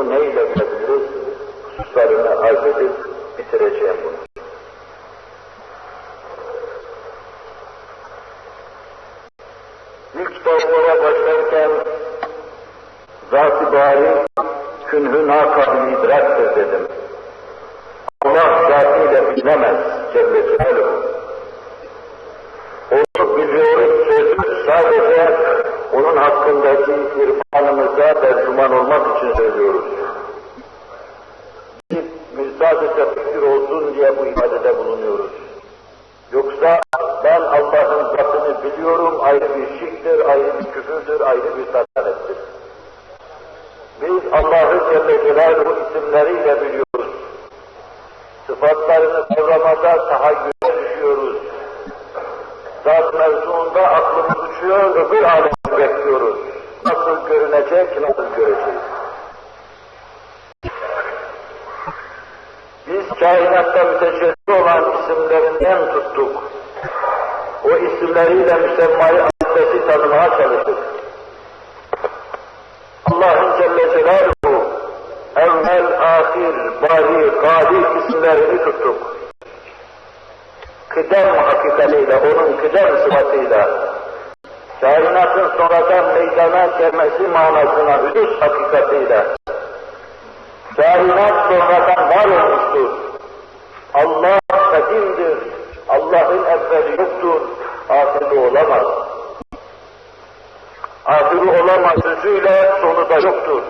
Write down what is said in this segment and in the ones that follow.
bunu neyle bilebiliriz? Hususlarını arz edip bitireceğim bunu. İlk tavsiye başlarken zat-ı bari künhü nakabili idraktır dedim. Allah zatıyla bilinemez Celle Celaluhu. Onu biliyoruz sözü sadece onun hakkındaki irfanımıza tercüman olmak için söylüyoruz. Biz sadece fikir olsun diye bu ifadede bulunuyoruz. Yoksa ben Allah'ın zatını biliyorum, ayrı bir şirktir, ayrı bir küfürdür, ayrı bir sadalettir. Biz Allah'ı Celle Celaluhu isimleriyle biliyoruz. Sıfatlarını kavramada tahayyüle düşüyoruz. Zat mevzuunda aklımız uçuyor, öbür alemi bekliyoruz. Nasıl görünecek, nasıl göreceğiz? Biz kainatta mütecelli olan isimlerinden tuttuk. O isimleriyle müsemmayı adresi tanımaya çalıştık. Allah'ın Celle Celaluhu evvel, ahir, bari, kadir isimlerini tuttuk. Kıdem hakikatiyle, onun kıdem sıfatıyla, kainatın sonradan meydana gelmesi manasına hüdüs hakikatiyle, kainat sonradan var olmuştur. Allah kadimdir, Allah'ın evveli yoktur, ahiri olamaz. Ahiri olamaz sözüyle sonu da yoktur.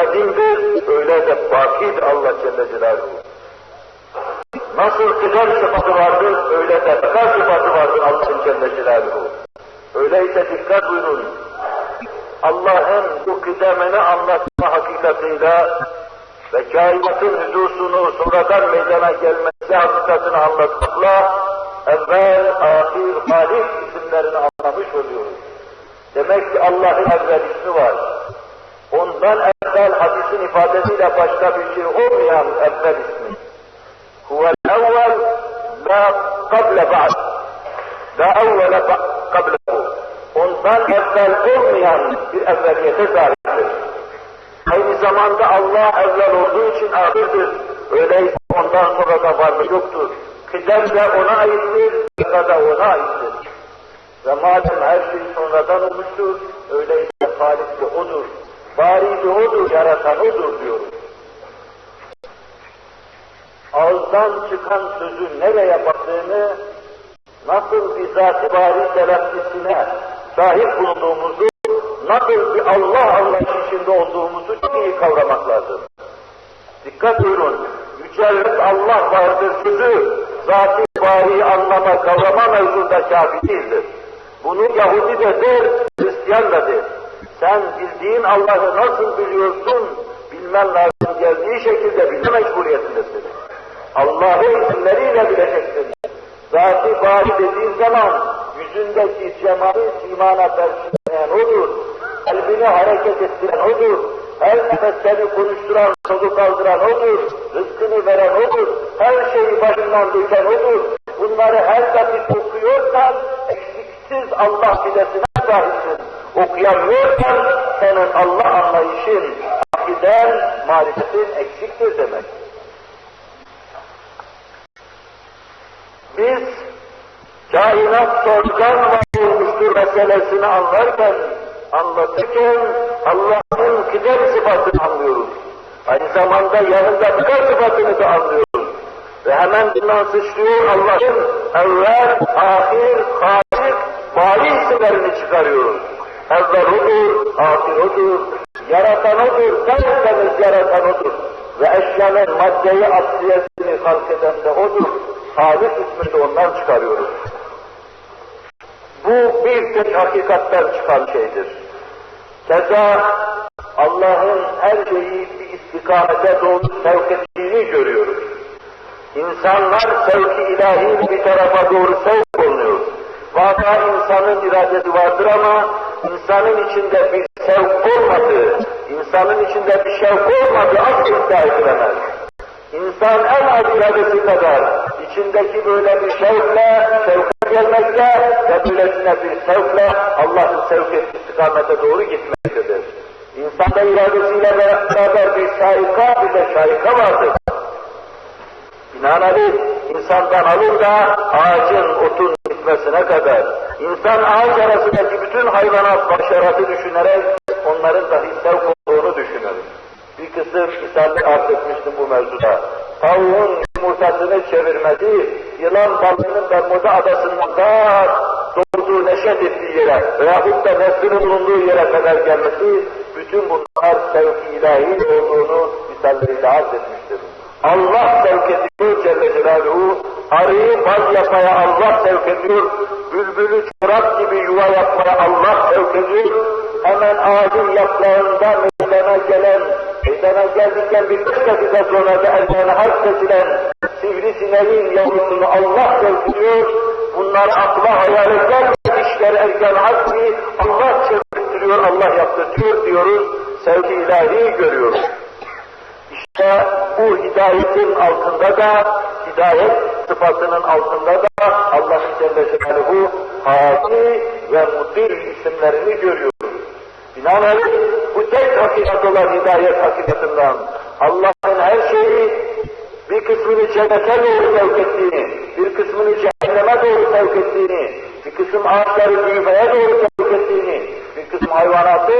Nasıl kadimdir, öyle de bakidir Allah Celle Celaluhu. Nasıl kıdem sıfatı vardır, öyle de kıdem sıfatı vardır Allah'ın Celle Celaluhu. Öyleyse dikkat buyurun. Allah'ın bu kıdemini anlatma hakikatiyle ve kainatın hüdusunu sonradan meydana gelmesi hakikatini anlatmakla evvel, ahir, halik isimlerini anlamış oluyoruz. Demek ki Allah'ın evvel ismi var. Ondan evvel hadisin ifadesiyle başka bir şey olmayan evvel ismi. Huvel evvel la kable ba'd. La evvele kablehu. Ondan evvel olmayan bir evveliyete sahiptir. Aynı zamanda Allah evvel olduğu için ahirdir. Öyleyse ondan sonra da varlık yoktur. Kıdem de ona aittir, kıda da ona aittir. Ve madem her şey sonradan olmuştur, öyleyse Halik de O'dur. Bari de O'dur, yaratan O'dur diyoruz. Ağızdan çıkan sözün nereye baktığını, nasıl bir zat-ı bari telaffisine sahip bulunduğumuzu, nasıl bir Allah anlayışı içinde olduğumuzu çok iyi kavramak lazım. Dikkat buyurun, mücerret Allah vardır sözü, zat-ı bari anlama, kavrama mevzunda kafi değildir. Bunu Yahudi de der, Hristiyan da der. Sen bildiğin Allah'ı nasıl biliyorsun, bilmen lazım geldiği şekilde bilme mecburiyetindesin. Allah'ı isimleriyle bileceksin. Zat-ı bari dediğin zaman yüzündeki cemali simana tercihleyen odur. Kalbini hareket ettiren odur. Her nefes seni konuşturan, solu kaldıran odur. Rızkını veren odur. Her şeyi başından döken odur. Bunları her dakika okuyorsan eksiksiz Allah bilesine sahipsin. Okuyamıyorsan senin Allah anlayışın, akiden, marifetin eksiktir demek. Biz kainat sonradan var olmuştur meselesini anlarken, anlatırken Allah'ın kıdem sıfatını anlıyoruz. Aynı zamanda yanında kıdem sıfatını da anlıyoruz. Ve hemen bundan sıçrıyor Allah'ın evvel, ahir, halik, bari isimlerini çıkarıyoruz. Evvel odur, ahir odur, yaratan odur, tertemiz yaratan odur. Ve eşyanın maddeyi asliyetini halk eden de odur. Halik ismini ondan çıkarıyoruz. Bu bir tek hakikatten çıkan şeydir. Keza Allah'ın her şeyi bir istikamete doğru sevk ettiğini görüyoruz. İnsanlar sevki ilahi bir tarafa doğru sevk. Vaka insanın iradesi vardır ama insanın içinde bir sevk olmadığı, insanın içinde bir şevk olmadığı asla edilemez. İnsan en az iradesi kadar içindeki böyle bir şevkle, şevke gelmekte ve böylesine bir sevkle Allah'ın sevk ettiği istikamete doğru gitmektedir. İnsanda iradesiyle beraber bir şaika, bir de şaika vardır. Binaenaleyh insandan alın da ağacın otun bitmesine kadar, insan ağaç arasındaki bütün hayvanat başarısı düşünerek onların dahi sevk olduğunu düşünür. Bir kısım misal arz etmiştim bu mevzuda. Tavuğun yumurtasını çevirmesi, yılan balığının Bermuda adasından da doğduğu neşet ettiği yere veyahut da neslinin bulunduğu yere kadar gelmesi, bütün bunlar sevk-i ilahi olduğunu misalleriyle arz etmiştir. Allah sevk ediyor Celle Celaluhu, arıyı bal yapmaya Allah sevk ediyor, bülbülü çorap gibi yuva yapmaya Allah sevk ediyor, hemen ağacın yaprağında meydana gelen, meydana geldikten birkaç dakika sonra da ellerine harp kesilen sivrisineğin yavrusunu Allah sevk ediyor, bunlar akla hayale gelmez işler erken hasbi, Allah çevirtiriyor, Allah yaptırtıyor diyoruz, sevgi ilahi görüyoruz. İşte bu hidayetin altında da, hidayet sıfatının altında da Allah'ın Celle Celaluhu hadi ve mudir isimlerini görüyoruz. Binaenaleyh bu tek hakikat olan hidayet hakikatinden Allah'ın her şeyi bir kısmını cennete doğru sevk ettiğini, bir kısmını cehenneme doğru sevk ettiğini, bir kısım ağaçları büyümeye doğru sevk ettiğini, bir kısım hayvanatı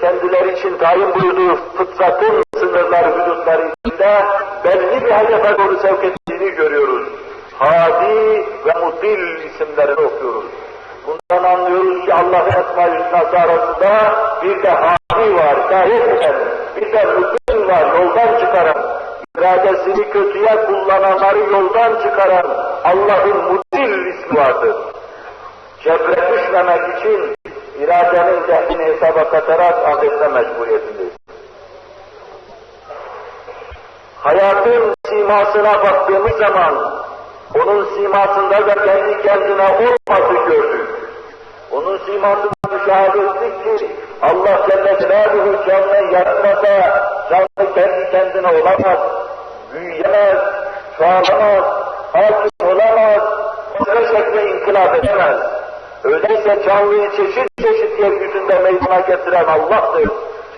kendileri için tayin buyurduğu fıtratın sınırları, hudutları içinde belli bir hedefe doğru sevk ettiğini görüyoruz. Hadi ve Mutil isimlerini okuyoruz. Bundan anlıyoruz ki Allah'ın Esma-i arasında bir de hadi var, gayet eden, bir de Mutil var, yoldan çıkaran, iradesini kötüye kullananları yoldan çıkaran Allah'ın Mutil ismi vardır. Cebre düşmemek için iradenin cehdini hesaba katarak adetme mecburiyetindeyiz. Hayatın simasına baktığımız zaman, onun simasında da kendi kendine olması gördük. Onun simasını müşahede ettik ki, Allah Celle Celaluhu canlı yaratmasa, canlı kendi kendine olamaz, büyüyemez, çoğalamaz, hakim olamaz, başka şekle inkılap edemez. Öyleyse canlıyı çeşit çeşit yeryüzünde meydana getiren Allah'tır.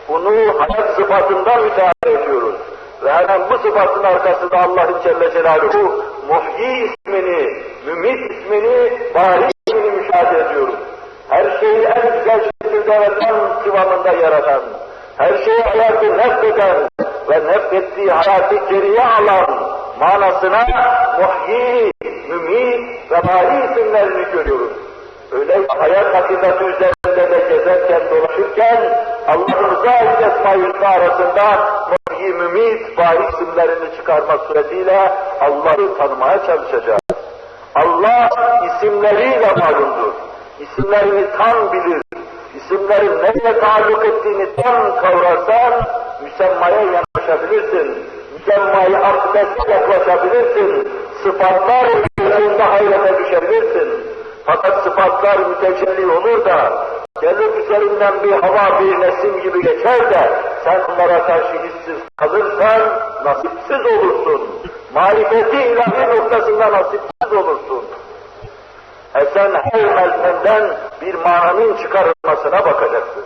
Bunu hayat sıfatından müteahhit ediyoruz. Ve hemen bu sıfatın arkasında Allah'ın Celle Celaluhu muhyi ismini, mümit ismini, bari ismini müşahede ediyoruz. Her şeyi en güzel şekilde ve tam kıvamında yaratan, her şeyi hayatı nefreden ve nefrettiği hayatı geriye alan manasına muhyi, mümit ve bari isimlerini görüyoruz. Öyle hayat hakikati üzerinde de gezerken, dolaşırken Allah'ın zahid esma arasında muhyi, mümit, bari isimlerini çıkarmak suretiyle Allah'ı tanımaya çalışacağız. Allah isimleriyle malumdur. İsimlerini tam bilir. İsimlerin nereye taalluk ettiğini tam kavrarsan müsemmaya yanaşabilirsin. Müsemmayı akdesi yaklaşabilirsin. Sıfatlar üzerinde düşebilirsin. Fakat sıfatlar mütecelli olur da, gelir üzerinden bir hava, bir nesim gibi geçer de, sen onlara karşı hissiz kalırsan, nasipsiz olursun. Marifeti ilahi noktasında nasipsiz olursun. E sen her meltemden bir mananın çıkarılmasına bakacaksın.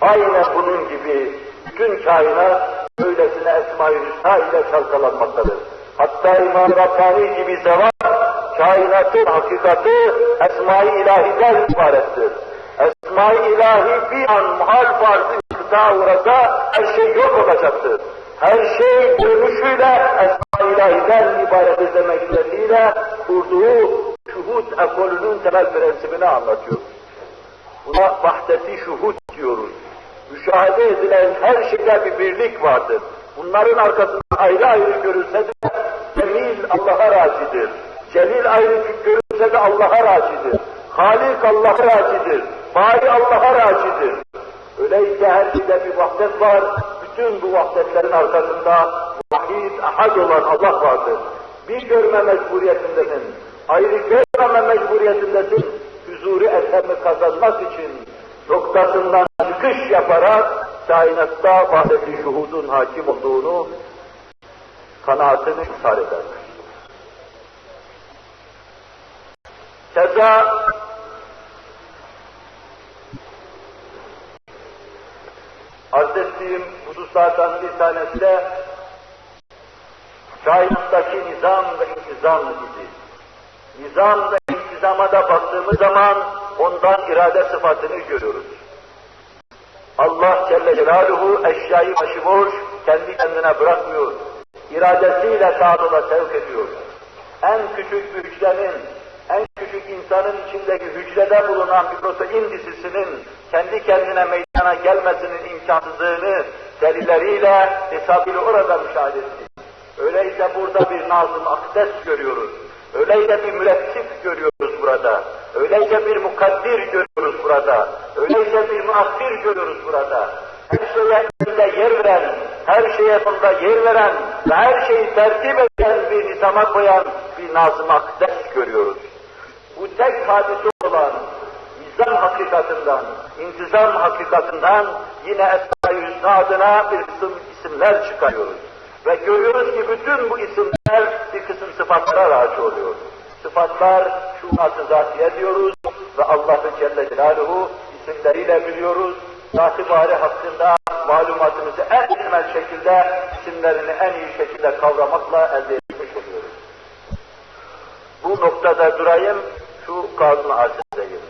Aynen bunun gibi bütün kainat öylesine Esma-i Hüsna ile çalkalanmaktadır. Hatta İmam Rabbani gibi zevat, kainatın hakikati Esma-i İlahi'den ibarettir. Esma-i İlahi bir an muhal farzı kıta uğrasa her şey yok olacaktır. Her şey dönüşüyle Esma-i İlahi'den ibaret demek suretiyle kurduğu şuhud ekolünün temel prensibini anlatıyor. Buna vahdeti şuhud diyoruz. Müşahede edilen her şeyde bir birlik vardır. Bunların arkasında ayrı ayrı görülse de Cemil Allah'a racidir. Celil ayrı görülse de Allah'a racidir. Halik Allah'a racidir. Bari Allah'a racidir. Öyleyse her şeyde bir vahdet var. Bütün bu vahdetlerin arkasında vahid, ahad olan Allah vardır. Bir görme mecburiyetindesin. Ayrı görmeme mecburiyetindesin. Huzuri eserimi kazanmak için noktasından çıkış yaparak kainatta vahdeti şuhudun hakim olduğunu kanaatini ishar eder. Keza ettiğim hususlardan bir tanesi de kainattaki nizam ve intizam idi. Nizam ve intizama da baktığımız zaman ondan irade sıfatını görüyoruz. Allah Celle Celaluhu eşyayı başıboş kendi kendine bırakmıyor. İradesiyle sağa sevk ediyor. En küçük bir küçük insanın içindeki hücrede bulunan bir protein dizisinin kendi kendine meydana gelmesinin imkansızlığını delilleriyle hesabıyla orada müşahede ettik. Öyleyse burada bir nazım akdes görüyoruz. Öyleyse bir mürettip görüyoruz burada. Öyleyse bir mukaddir görüyoruz burada. Öyleyse bir muakkir görüyoruz burada. Her şeye önünde yer veren, her şeye bunda yer veren ve her şeyi tertip eden bir nizama koyan bir nazım akdes görüyoruz. Tek hadise olan nizam hakikatinden, intizam hakikatinden yine Esma-i Hüsna adına bir kısım isimler çıkarıyoruz. Ve görüyoruz ki bütün bu isimler bir kısım sıfatlara raci oluyor. Sıfatlar şunatı zatiye diyoruz ve Allah'ı Celle Celaluhu isimleriyle biliyoruz. Zat-ı Bari hakkında malumatımızı en ilmel şekilde, isimlerini en iyi şekilde kavramakla elde etmiş oluyoruz. Bu noktada durayım, şu kanunu arz edeyim.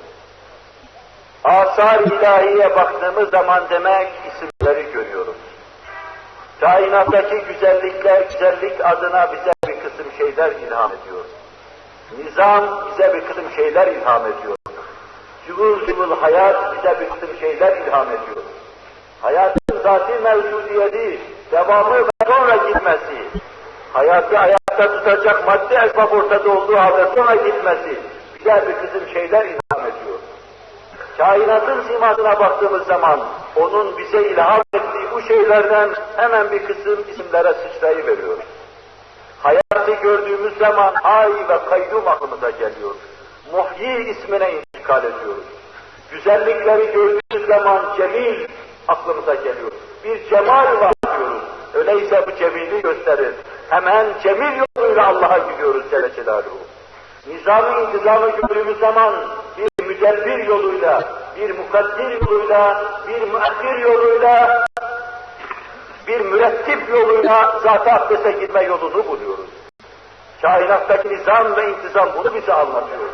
Asar ilahiye baktığımız zaman demek isimleri görüyoruz. Kainattaki güzellikler, güzellik adına bize bir kısım şeyler ilham ediyor. Nizam bize bir kısım şeyler ilham ediyor. Cıvıl cıvıl hayat bize bir kısım şeyler ilham ediyor. Hayatın zati mevcudiyeti, devamı ve sonra gitmesi, hayatı ayakta tutacak maddi esbab ortada olduğu halde sonra gitmesi bize bir kısım şeyler ilham ediyor. Kainatın simasına baktığımız zaman onun bize ilham ettiği bu şeylerden hemen bir kısım isimlere sıçrayıveriyor. Hayatı gördüğümüz zaman ay ve kayyum aklımıza geliyor. Muhyi ismine intikal ediyoruz. Güzellikleri gördüğümüz zaman cemil aklımıza geliyor. Bir cemal var diyoruz. Öyleyse bu cemili gösterir. Hemen cemil yoluyla Allah'a gidiyoruz Celle Celaluhu. Nizami intizamı gördüğümüz zaman bir müdebbir yoluyla, bir mukaddir yoluyla, bir müakkir yoluyla, bir mürettip yoluyla zat-ı akdese gitme yolunu buluyoruz. Kainattaki nizam ve intizam bunu bize anlatıyor.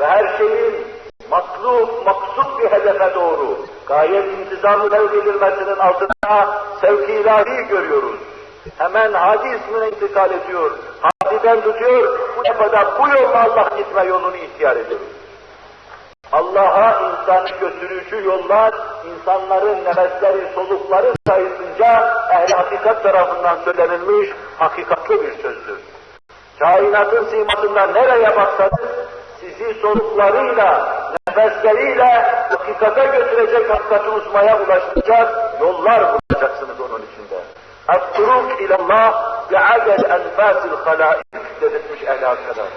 Ve her şeyin matlub, maksut bir hedefe doğru, gayet intizamı devredilmesinin altında sevki ilahi görüyoruz. Hemen hadi ismine intikal ediyor vadiden tutuyor, bu tepeden bu yolla Allah gitme yolunu ihtiyar ediyor. Allah'a insanı götürücü yollar, insanların nefesleri, solukları sayısınca ehli hakikat tarafından söylenilmiş hakikatli bir sözdür. Kainatın simasından nereye baksanız sizi soluklarıyla, nefesleriyle hakikate götürecek hakikati uzmaya ulaşacak yollar bulacaksınız onun içinde. Etturuk ilallah Cealel enfasil halaik dedirtmiş ehli hakikalar.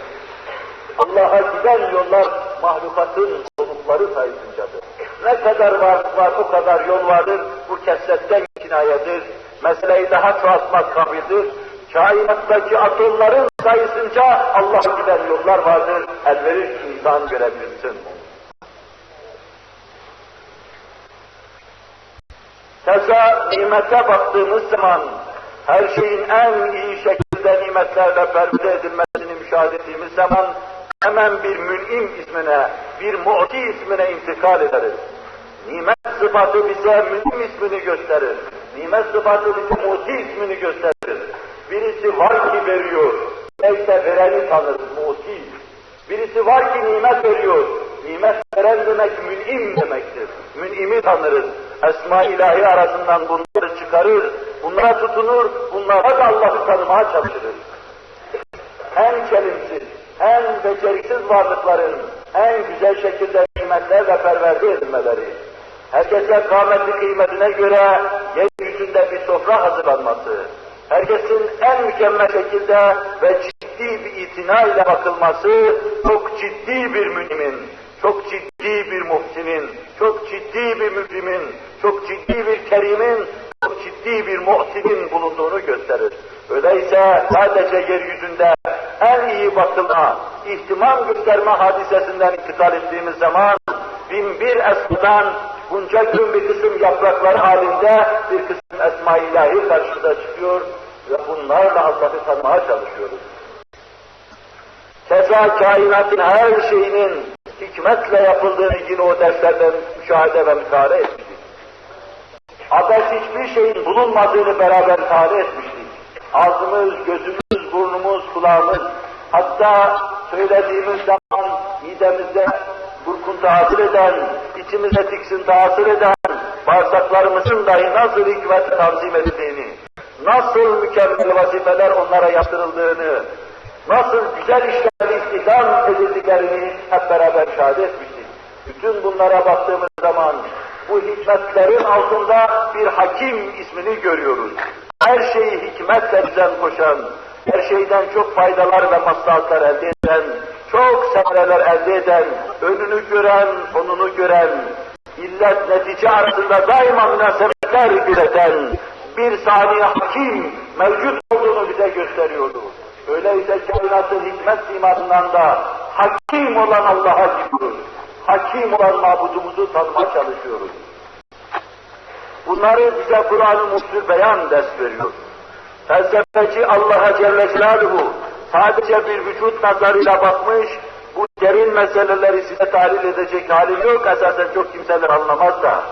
Allah'a giden yollar mahlukatın solukları sayısıncadır. Ne kadar var, var o kadar yol vardır. Bu kesretten kinayedir. Meseleyi daha çoğaltmak kabildir. Kainattaki atomların sayısınca Allah'a giden yollar vardır. Elverir ki insan görebilsin. Keza nimete baktığımız zaman her şeyin en iyi şekilde nimetlerle pervide edilmesini müşahede ettiğimiz zaman hemen bir mün'im ismine, bir mu'ti ismine intikal ederiz. Nimet sıfatı bize mün'im ismini gösterir. Nimet sıfatı bize mu'ti ismini gösterir. Birisi var ki veriyor, neyse vereni tanır, mu'ti. Birisi var ki nimet veriyor, nimet veren demek mün'im demektir. Mün'imi tanırız. Esma ilahi arasından bunları çıkarır, bunlara tutunur, bunlara da Allah'ı tanımaya çalışırız. En kelimsiz, en beceriksiz varlıkların en güzel şekilde nimetlerle perverde edilmeleri, herkese kâmeti kıymetine göre yeryüzünde bir sofra hazırlanması, herkesin en mükemmel şekilde ve ciddi bir itina ile bakılması, çok ciddi bir münimin, çok ciddi bir muhsinin, çok ciddi bir mükrimin, çok ciddi bir kerimin, ciddi bir muhsinin bulunduğunu gösterir. Öyleyse sadece yeryüzünde en iyi bakılma, ihtimam gösterme hadisesinden intikal ettiğimiz zaman bin bir esmadan bunca gün bir kısım yapraklar halinde bir kısım esma-i ilahi karşımıza çıkıyor ve bunlarla Allah'ı tanımaya çalışıyoruz. Keza kainatın her şeyinin hikmetle yapıldığını yine o derslerden müşahede ve müsaade etmiştik. Abes hiçbir şeyin bulunmadığını beraber tarih etmiştik. Ağzımız, gözümüz, burnumuz, kulağımız, hatta söylediğimiz zaman midemizde burkuntu hasıl eden, içimize tiksinti hasıl eden, bağırsaklarımızın dahi nasıl hikmet tanzim edildiğini, nasıl mükemmel vazifeler onlara yaptırıldığını, nasıl güzel işlerle istihdam edildiklerini hep beraber şahit etmiştik. Bütün bunlara baktığımız zaman bu hikmetlerin altında bir hakim ismini görüyoruz. Her şeyi hikmetle düzen koşan, her şeyden çok faydalar ve maslahatlar elde eden, çok semereler elde eden, önünü gören, sonunu gören, illet netice arasında daima münasebetler gözeten bir saniye hakim mevcut olduğunu bize gösteriyordu. Öyleyse kainatın hikmet simasından da hakim olan Allah'a gidiyoruz. Hakim olan mabudumuzu tanımaya çalışıyoruz. Bunları bize Kur'an-ı Muhsül Beyan ders veriyor. Felsefeci Allah'a Celle Celaluhu sadece bir vücut nazarıyla bakmış, bu derin meseleleri size tahlil edecek halim yok, esasen çok kimseler anlamaz da.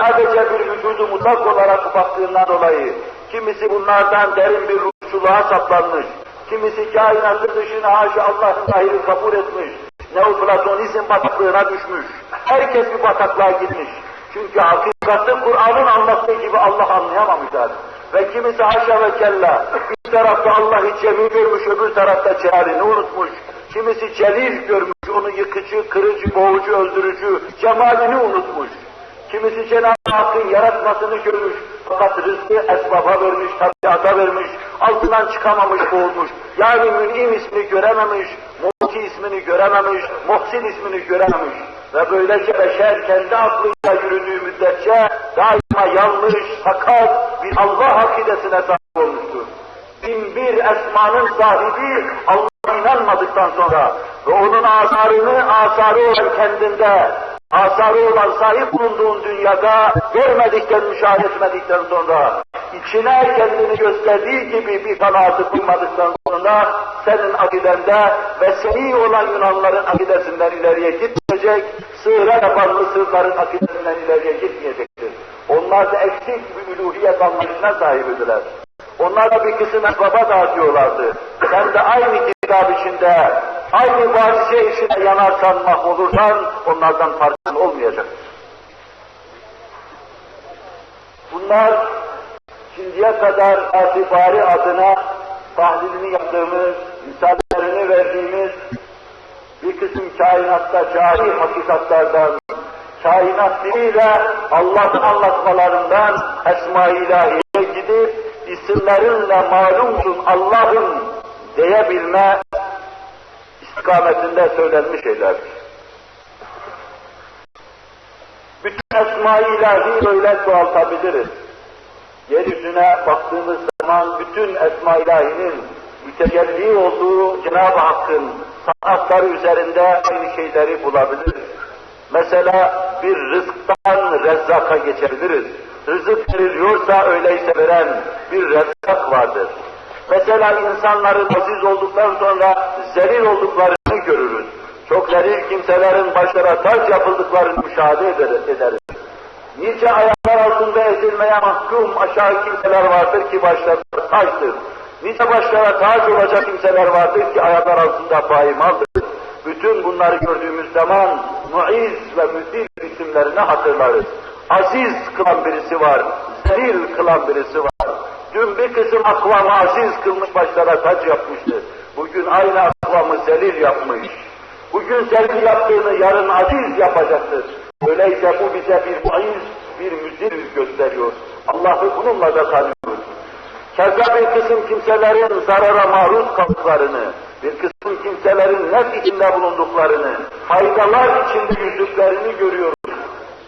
Sadece bir vücudu mutlak olarak baktığından dolayı, kimisi bunlardan derin bir ruhçuluğa saplanmış, kimisi kainatın dışına haşa Allah'ın zahiri kabul etmiş, neoplatonizm bataklığına düşmüş, herkes bir bataklığa gitmiş. Çünkü hakikati Kur'an'ın anlattığı gibi Allah anlayamamışlar. Ve kimisi haşa ve kella, bir tarafta Allah'ı cemil görmüş, öbür tarafta celalini unutmuş. Kimisi celil görmüş, onu yıkıcı, kırıcı, boğucu, öldürücü, cemalini unutmuş. Kimisi Cenab-ı Hakk'ın yaratmasını görmüş, fakat rızkı esbaba vermiş, tabiata vermiş, altından çıkamamış, boğulmuş. Yani mün'im ismini görememiş, muti ismini görememiş, muhsin ismini görememiş. Ve böylece beşer kendi aklıyla yürüdüğü müddetçe daima yanlış, sakat bir Allah akidesine sahip olmuştur. Bin bir esmanın sahibi Allah'a inanmadıktan sonra ve onun asarını asarı olan kendinde, asarı olan sahip bulunduğun dünyada görmedikten, müşahede etmedikten sonra, içine kendini gösterdiği gibi bir kanaatı bulmadıktan sonra, senin akidende ve seni olan Yunanların akidesinden ileriye gitmeyecek, sığıra yapan Mısırların akidesinden ileriye gitmeyecektir. Onlar da eksik bir üluhiyet anlayışına sahibidiler. Onlar da bir kısım esbaba dağıtıyorlardı. Sen de aynı kitap içinde, aynı vazife içinde yanarsan, mahvolursan onlardan farkın olmayacak. Bunlar şimdiye kadar itibari adına tahlilini yaptığımız, misallerini verdiğimiz bir kısım kainatta cari hakikatlardan, kainat diliyle Allah'ın anlatmalarından Esma-i İlahi'ye gidip isimlerinle malumsun Allah'ın diyebilme istikametinde söylenmiş şeylerdir. Bütün Esma-i İlahi öyle çoğaltabiliriz. Yeryüzüne baktığımız zaman bütün Esma-i İlahi'nin mütecelli olduğu Cenab-ı Hakk'ın sanatları üzerinde aynı şeyleri bulabiliriz. Mesela bir rızktan rezzaka geçebiliriz. Rızık veriliyorsa öyleyse veren bir rezzak vardır. Mesela insanların aziz olduktan sonra zelil olduklarını görürüz. Çok zelil kimselerin başlara taç yapıldıklarını müşahede ederiz. Nice ayaklar altında ezilmeye mahkum aşağı kimseler vardır ki başları taştır. Nice başlara taç olacak kimseler vardır ki ayaklar altında paymaldır. Bütün bunları gördüğümüz zaman muiz ve müdil isimlerini hatırlarız. Aziz kılan birisi var, zelil kılan birisi var. Dün bir kısım akvamı aziz kılmış başlara tac yapmıştı. Bugün aynı akvamı zelil yapmış. Bugün zelil yaptığını yarın aziz yapacaktır. Öyleyse bu bize bir muiz, bir müdil gösteriyor. Allah'ı bununla da tanıyoruz. Keza bir kısım kimselerin zarara maruz kaldıklarını, bir kısım kimselerin nef içinde bulunduklarını, faydalar içinde yüzdüklerini görüyoruz.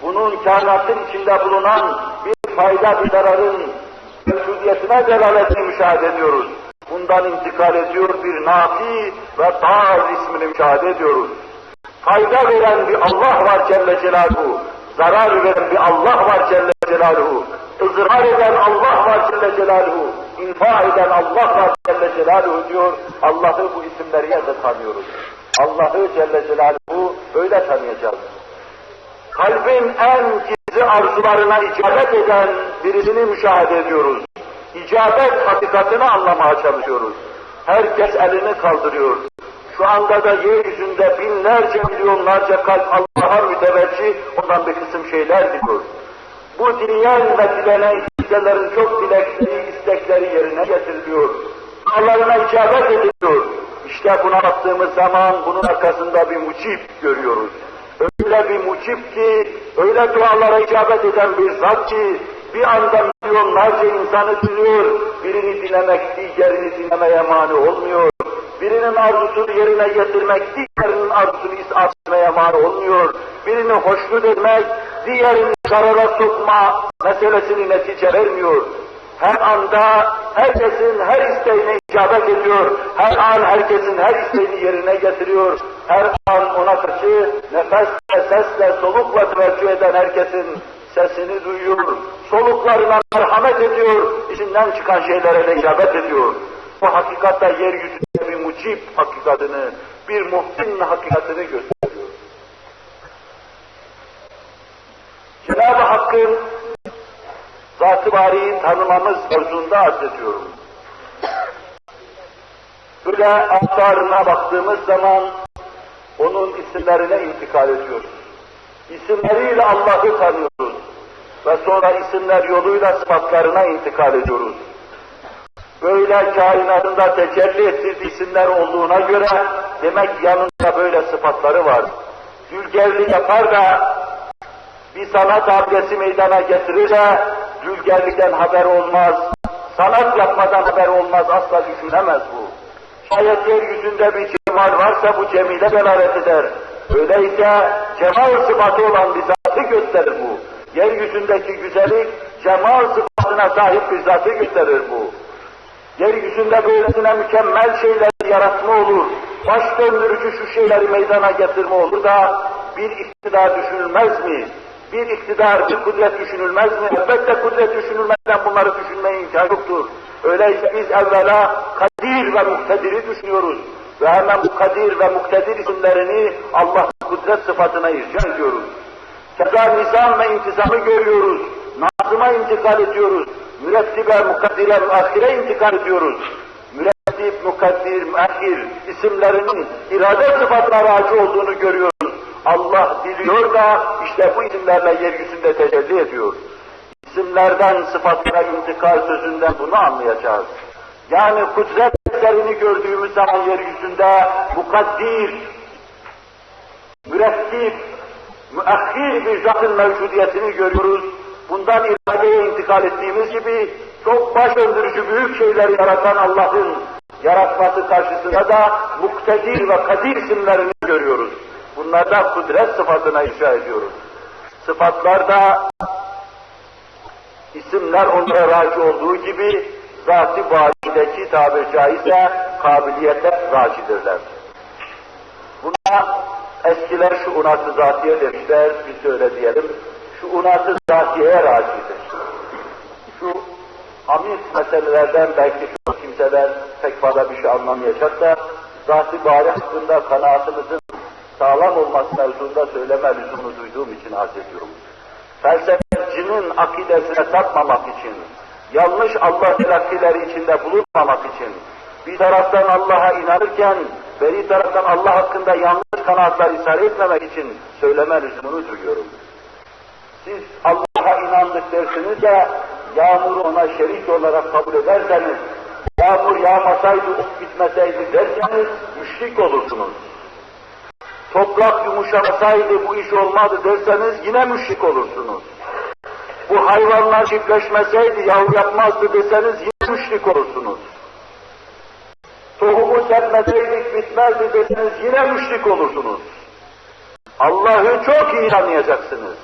Bunun kainatın içinde bulunan bir fayda bir zararın mevcudiyetine delaletini müşahede ediyoruz. Bundan intikal ediyor bir nafi ve dar ismini müşahede ediyoruz. Fayda veren bir Allah var Celle Celaluhu. Zarar veren bir Allah var Celle Celaluhu. ızrar eden Allah var Celle Celaluhu. İnfa eden Allah var Celle Celaluhu diyor. Allah'ı bu isimleriyle de tanıyoruz. Allah'ı Celle Celaluhu böyle tanıyacağız. Kalbin en gizli arzularına icabet eden birisini müşahede ediyoruz. İcabet hakikatini anlamaya çalışıyoruz. Herkes elini kaldırıyor. Şu anda da yeryüzünde binlerce milyonlarca kalp Allah'a müteveccih ondan bir kısım şeyler diyor. Bu ve dilenen kimselerin çok dilekleri, istekleri yerine getiriliyor. Allah'ına icabet ediliyor. İşte buna baktığımız zaman bunun arkasında bir mucip görüyoruz. Öyle bir mucip ki, öyle dualara icabet eden bir zat ki, bir anda milyonlarca insanı dinliyor, birini dinlemek diğerini dinlemeye mani olmuyor. Birinin arzusunu yerine getirmek, diğerinin arzusunu etmeye mani olmuyor. Birini hoşnut etmek, diğerini zarara sokma meselesini netice vermiyor. Her anda herkesin her isteğine icabet ediyor. Her an herkesin her isteğini yerine getiriyor. Her an ona karşı nefesle, sesle, solukla teveccüh eden herkesin sesini duyuyor. Soluklarına merhamet ediyor. içinden çıkan şeylere de icabet ediyor. Bu hakikatta yeryüzünde bir mucib hakikatini, bir muhsin hakikatini gösteriyor. Cenab-ı Hakk'ın Zat-ı Bari'yi tanımamız mevzunda arz ediyorum. Böyle asarına baktığımız zaman onun isimlerine intikal ediyoruz. İsimleriyle Allah'ı tanıyoruz. Ve sonra isimler yoluyla sıfatlarına intikal ediyoruz. Böyle kainatında tecelli ettirdiği isimler olduğuna göre demek yanında böyle sıfatları var. Dülgerli yapar da bir sanat abdesi meydana getirir de dülgerlikten haber olmaz, sanat yapmadan haber olmaz, asla düşünemez bu. Şayet yeryüzünde bir cemal varsa bu cemile delalet eder. Öyleyse cemal sıfatı olan bir zatı gösterir bu. Yeryüzündeki güzellik cemal sıfatına sahip bir zatı gösterir bu. Yeryüzünde böylesine mükemmel şeyler yaratma olur, baş döndürücü şu şeyleri meydana getirme olur da bir iktidar düşünülmez mi? Bir iktidar, bir kudret düşünülmez mi? Elbette kudret düşünülmeden bunları düşünmeye imkan yoktur. Öyleyse biz evvela kadir ve muktedir'i düşünüyoruz. Ve hemen bu kadir ve muktedir isimlerini Allah kudret sıfatına irca ediyoruz. Keza nizam ve intizamı görüyoruz. Nazıma intikal ediyoruz. Mürettibe, mukaddire, müahire intikal ediyoruz. Mürettib, mukaddir, müahir isimlerinin irade sıfatına racı olduğunu görüyoruz. Allah diliyor da işte bu isimlerle yeryüzünde tecelli ediyor. İsimlerden sıfatlara intikal sözünden bunu anlayacağız. Yani kudret eserini gördüğümüz zaman yeryüzünde mukaddir, mürettib, müahhir bir zatın mevcudiyetini görüyoruz. Bundan iradeye intikal ettiğimiz gibi çok baş öldürücü büyük şeyleri yaratan Allah'ın yaratması karşısında da muktedir ve kadir isimlerini görüyoruz. Bunlarda kudret sıfatına icra ediyoruz. Sıfatlarda isimler onlara raci olduğu gibi zat-ı barideki tabiri caizse kabiliyete racidirler. Buna eskiler şu unat-ı zatiye demişler, biz de öyle diyelim. Şu unat-ı zatiyeye racidir. Şu amis meselelerden belki şu kimseler pek fazla bir şey anlamayacak da zat-ı bari hakkında kanaatimizin sağlam olması mevzunda söyleme lüzumunu duyduğum için arz ediyorum. Felsefecinin akidesine sapmamak için, yanlış Allah telakkileri içinde bulunmamak için, bir taraftan Allah'a inanırken, bir taraftan Allah hakkında yanlış kanaatlar ishar etmemek için söyleme lüzumunu duyuyorum. Siz Allah'a inandık dersiniz de, yağmuru ona şerik olarak kabul ederseniz, yağmur yağmasaydı, ot bitmeseydi derseniz, müşrik olursunuz toprak yumuşamasaydı bu iş olmadı derseniz yine müşrik olursunuz. Bu hayvanlar çiftleşmeseydi yavru yapmazdı deseniz yine müşrik olursunuz. Tohumu sermeseydik bitmezdi deseniz yine müşrik olursunuz. Allah'ı çok iyi tanıyacaksınız.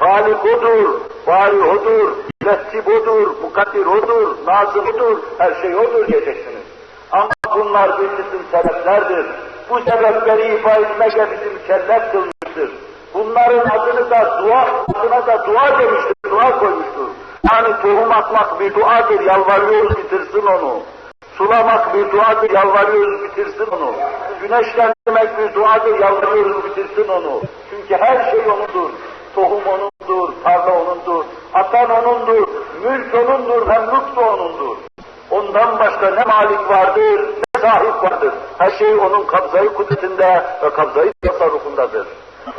Halik odur, bari odur, mürettib odur, mukaddir odur, nazım odur, her şey odur diyeceksiniz. Ama bunlar bir kısım sebeplerdir bu sebepleri ifa etmekle bizi mükellef kılmıştır. Bunların adını da dua, adına da dua demiştir, dua koymuştur. Yani tohum atmak bir duadır, yalvarıyoruz bitirsin onu. Sulamak bir duadır, yalvarıyoruz bitirsin onu. Güneşlendirmek bir duadır, yalvarıyoruz bitirsin onu. Çünkü her şey O'nundur. Tohum O'nundur, tarla O'nundur, atan O'nundur, mülk O'nundur, memluk da O'nundur. Ondan başka ne malik vardır, ne sahip vardır. Her şey O'nun kabzayı kudretinde ve kabzayı tasarrufundadır.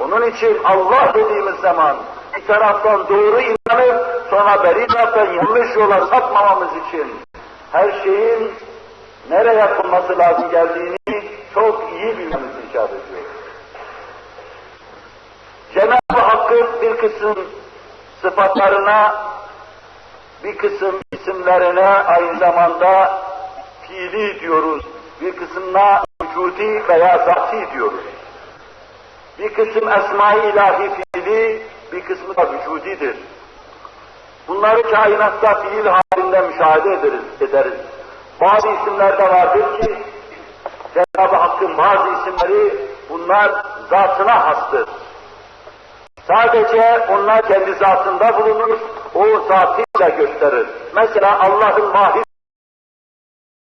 Onun için Allah dediğimiz zaman bir taraftan doğru inanıp sonra beri taraftan yanlış yola sapmamamız için her şeyin nereye konması lazım geldiğini çok iyi bilmemiz icap ediyor. Cenab-ı Hakk'ın bir kısım sıfatlarına, bir kısım isimlerine aynı zamanda fiili diyoruz. Bir kısmına vücudi veya zati diyoruz. Bir kısım esma-i ilahi fiili, bir kısmı da vücudidir. Bunları kainatta fiil halinde müşahede ederiz. ederiz. Bazı isimler de vardır ki, Cenab-ı Hakk'ın bazı isimleri bunlar zatına hastır. Sadece onlar kendi zatında bulunur, o zatıyla gösterir. Mesela Allah'ın mahir